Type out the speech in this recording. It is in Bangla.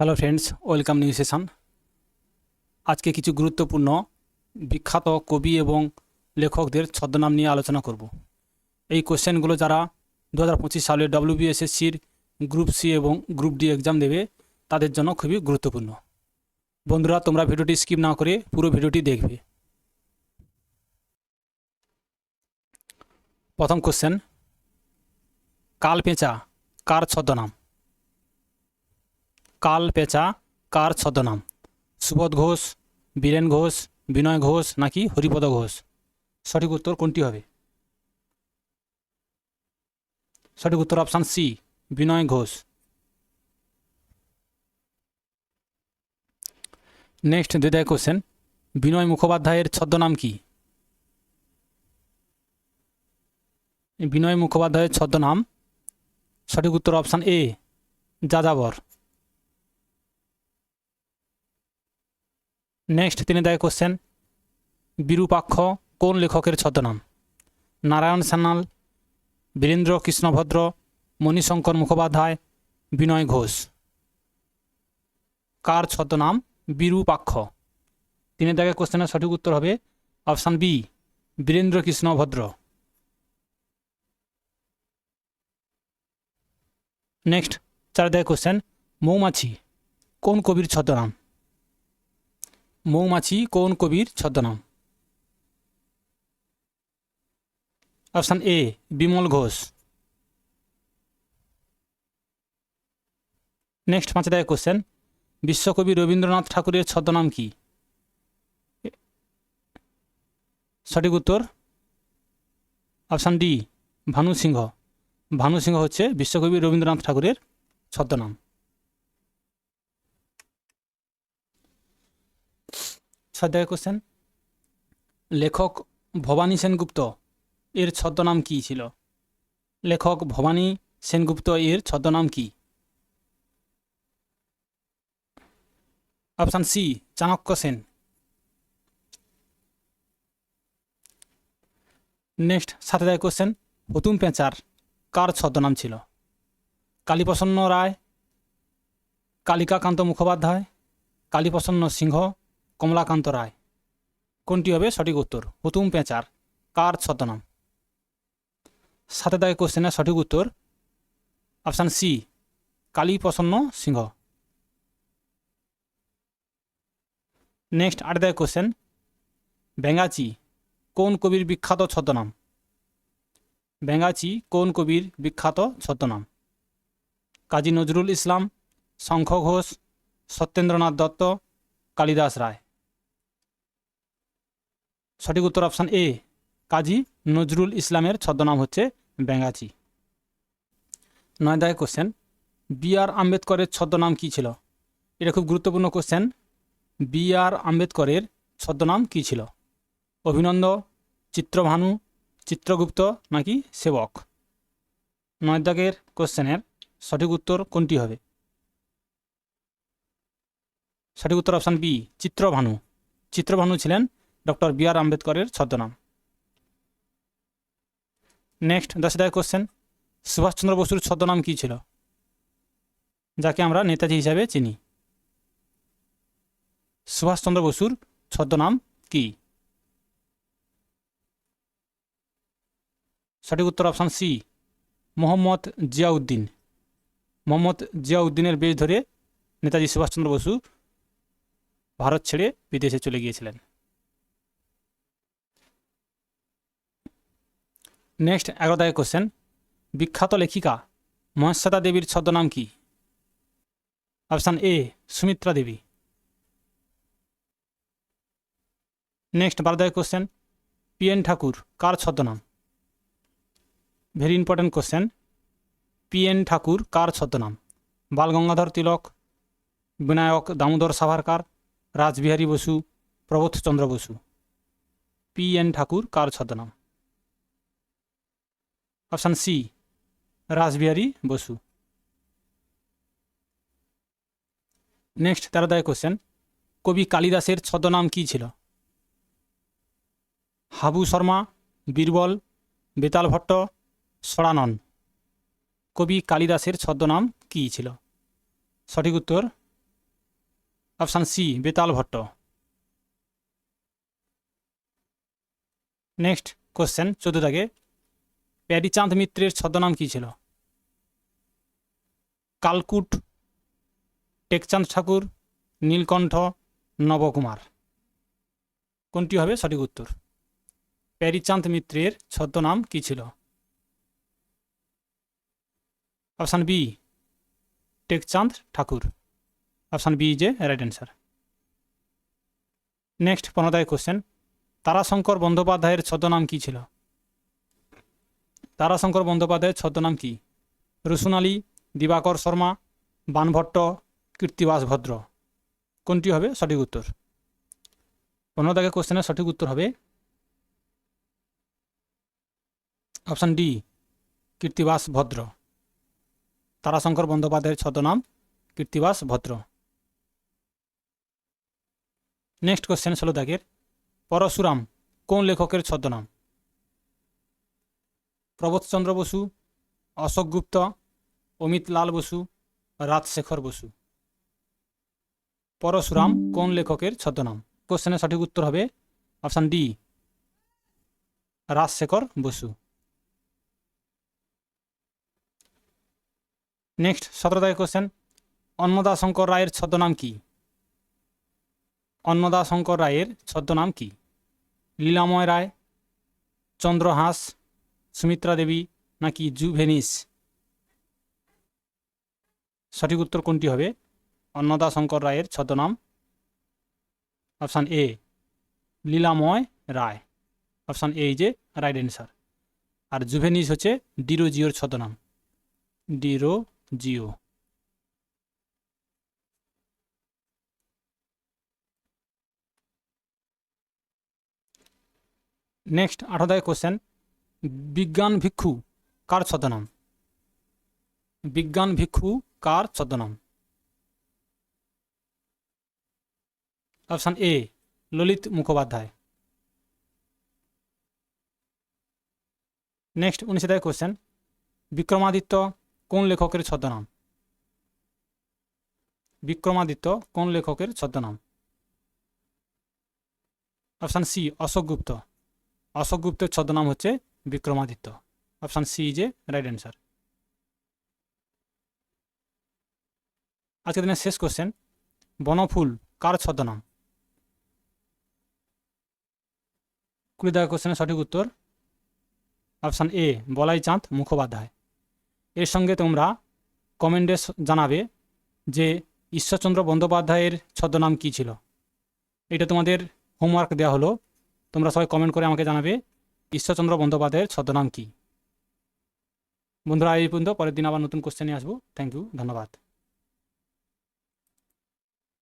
Hello friends welcome new session আজকে কিছু গুরুত্বপূর্ণ, বিখ্যাত কবি এবং লেখকদের ছদ্মনাম নিয়ে আলোচনা করব। এই কোশ্চেনগুলো যারা দু হাজার পঁচিশ সালে ডব্লিউবিএসএসসির গ্রুপ সি এবং গ্রুপ ডি এক্সাম দেবে, তাদের জন্য খুবই গুরুত্বপূর্ণ। বন্ধুরা, তোমরা ভিডিওটি স্কিপ না করে পুরো ভিডিওটি দেখবে। প্রথম কোশ্চেন কাল পেঁচা, কার ছদ্মনাম? কাল পেঁচা, কার ছদ্মনাম? সুবোধ ঘোষ, বীরেন ঘোষ, বিনয় ঘোষ নাকি হরিপদ ঘোষ? সঠিক উত্তর কোনটি হবে? সঠিক উত্তর option C, Binoy Ghosh. Next দ্বিতীয় কোশ্চেন বিনয় মুখোপাধ্যায়ের ছদ্মনাম কি? বিনয় মুখোপাধ্যায়ের ছদ্মনাম, সঠিক উত্তর অপশান এ, যাযাবর। নেক্সট তিনি দেয় কোশ্চেন বিরূপাক্ষ কোন লেখকের ছদ্মনাম? নারায়ণ সান্যাল, বীরেন্দ্র কৃষ্ণভদ্র, মণিশঙ্কর মুখোপাধ্যায়, বিনয় ঘোষ। কার ছদ্মনাম? বিরূপাক্ষ। তিনি দেখে কোশ্চেনের সঠিক উত্তর হবে অপশান বি, বীরেন্দ্র কৃষ্ণ ভদ্র নেক্সট, চার দেয় কোশ্চেন মৌমাছি। কোন কবির ছদ্মনাম? মৌমাছি, কোন কবির ছদ্মনাম? Option A, Bimal Ghosh. Next পাঁচে দেয় কোশ্চেন বিশ্বকবি রবীন্দ্রনাথ ঠাকুরের ছদ্মনাম কি? সঠিক উত্তর, অপশান ডি, ভানু সিংহ। ভানু সিংহ হচ্ছে বিশ্বকবি রবীন্দ্রনাথ ঠাকুরের ছদ্মনাম। ছয় কোশ্চেন লেখক ভবানী সেনগুপ্ত, এর ছদ্মনাম কী ছিল? লেখক ভবানী সেনগুপ্ত, এর ছদ্মনাম কি? Option C, Chanakya Sen. Next সাথে দেয় কোশ্চেন হুতুম পেঁচার, কার ছদ্মনাম ছিল? কালীপ্রসন্ন রায়, কালিকাকান্ত মুখোপাধ্যায়, কালীপ্রসন্ন সিংহ কমলাকান্ত রায়। কোনটি হবে? সঠিক উত্তর। হুতুম পেঁচার। কার ছদ্মনাম? সাথে দেয় কোশ্চেনের সঠিক উত্তর। অপশান সি কালী প্রসন্ন সিংহ। নেক্সট আট দেয় কোশ্চেন। ব্যাঙ্গাচি কোন কবির বিখ্যাত ছদ্মনাম? ব্যাঙ্গাচি কোন কবির বিখ্যাত ছদ্মনাম? কাজী নজরুল ইসলাম, শঙ্খ ঘোষ, সত্যেন্দ্রনাথ দত্ত, কালিদাস রায়। সঠিক উত্তর অপশান এ, কাজী নজরুল ইসলামের ছদ্মনাম হচ্ছে ব্যাঙ্গাচি নয় দায় কোশ্চেন বি আর আম্বেদকরের ছদ্মনাম কী ছিল? এটা খুব গুরুত্বপূর্ণ কোশ্চেন বি আর আম্বেদকরের ছদ্মনাম কী ছিল? অভিনন্দ, চিত্রভানু, চিত্রগুপ্ত নাকি সেবক? নয় দাগের কোশ্চেনের সঠিক উত্তর কোনটি হবে? সঠিক উত্তর অপশান বি, চিত্রভানু। চিত্রভানু ছিলেন ডক্টর বি আর আম্বেদকরের ছদ্মনাম। নেক্সট দশ দায় কোশ্চেন সুভাষচন্দ্র বসুর ছদ্মনাম কী ছিল? যাকে আমরা নেতাজি হিসাবে চিনি। সুভাষচন্দ্র বসুর ছদ্মনাম কি? সঠিক উত্তর অপশান সি মোহাম্মদ জিয়াউদ্দিন। মোহাম্মদ জিয়াউদ্দিনের বেশ ধরে নেতাজি সুভাষচন্দ্র বসু ভারত ছেড়ে বিদেশে চলে গিয়েছিলেন। নেক্সট এগারোদায় কোশ্চেন বিখ্যাত লেখিকা মহেশ্বেতা দেবীর ছদ্মনাম কি? Option A Sumitra Devi next বারোদায় question P N Thakur কার ছদ্মনাম? Very important question P N Thakur কার ছদ্মনাম? বালগঙ্গাধর তিলক, বিনায়ক দামোদর সাভারকার রাসবিহারী বসু প্রবোধচন্দ্র বসু। পি এন ঠাকুর কার ছদ্মনাম? Option C, Rashbehari Bose. Next তেরোদায় question কবি কালিদাসের ছদ্মনাম কী ছিল? হাবু শর্মা, বীরবল, বেতাল ভট্ট সড়ানন কবি কালিদাসের ছদ্মনাম কী ছিল? সঠিক উত্তর, option C, Betal Bhatta. Next question চোদ্দ দাগে প্যারিচাঁদ মিত্রের ছদ্মনাম কী ছিল? কালকুট, টেকচাঁদ ঠাকুর, নীলকণ্ঠ, নবকুমার। কোনটি হবে সঠিক উত্তর? প্যারিচাঁদ মিত্রের ছদ্মনাম কী ছিল? Option B, Tekchand Thakur. Option B is a right answer. Next পনেরোদায় question, Tarashankar বন্দ্যোপাধ্যায়ের ছদ্মনাম কী ছিল? তারাশঙ্কর বন্দ্যোপাধ্যায়ের ছদ্মনাম কি? রুসুনালী দিবাকর শর্মা, বানভট্ট, কীর্তিবাস ভদ্র। কোনটি হবে? সঠিক উত্তর। পনেরো দাগের কোশ্চেনের সঠিক উত্তর হবে অপশান ডি কীর্তিবাস ভদ্র। তারাশঙ্কর বন্দ্যোপাধ্যায়ের ছদ্মনাম, কীর্তিবাস ভদ্র। নেক্সট কোশ্চেন ষোলো দাগের পরশুরাম, কোন লেখকের ছদ্মনাম? প্রবোধচন্দ্র বসু, অশোক গুপ্ত, অমিত লাল বসু, রাজশেখর বসু। পরশুরাম কোন লেখকের ছদ্মনাম? কোশ্চেনের সঠিক উত্তর হবে option D Rajshekhar Basu. Next সতেরোদায় question Annadashankar রায়ের ছদ্মনাম কি? অন্নদাশঙ্কর রায়ের ছদ্মনাম কি? লীলাময় রায় চন্দ্রহাস সুমিত্রা দেবী নাকি জুভেনিস? সঠিক উত্তর কোনটি হবে? অন্নদা শঙ্কর রায়ের ছদ্মনাম। Option A, Leelamoy Ray. Option এ যে, রাইট অ্যান্সার। আর জুভেনিস হচ্ছে ডিরো জিওর ছদ্মনাম। ডিরো জিও নেক্সট আঠারোদায় কোশ্চেন। বিজ্ঞান ভিক্ষু কার ছদ্মনাম? বিজ্ঞান ভিক্ষু কার ছদ্মনাম? Option A, Lalit Mukhopadhyay. Next উনিশে কোশ্চেন বিক্রমাদিত্য কোন লেখকের ছদ্মনাম? বিক্রমাদিত্য কোন লেখকের ছদ্মনাম? Option C, Ashok Gupta. Ashok গুপ্তের ছদ্মনাম হচ্ছে Vikramaditya. Option C is a right answer আজকের দিনের শেষ কোশ্চেন বনফুল কার ছদ্মনাম? কুড়ি দেওয়া কোশ্চেনের সঠিক উত্তর, অপশান এ বলাই চাঁদ মুখোপাধ্যায়। এর সঙ্গে তোমরা কমেন্টে জানাবে যে ঈশ্বরচন্দ্র বন্দ্যোপাধ্যায়ের ছদ্মনাম কী ছিল। এটা তোমাদের হোমওয়ার্ক দেওয়া হলো। তোমরা সবাই কমেন্ট করে আমাকে জানাবে ঈশ্বরচন্দ্র বন্দ্যোপাধ্যায়ের ছদ্মনাম কী? বন্ধুরা, এই পর্যন্ত, পরের দিন আবার নতুন কোশ্চেনে আসব। থ্যাংক ইউ ধন্যবাদ।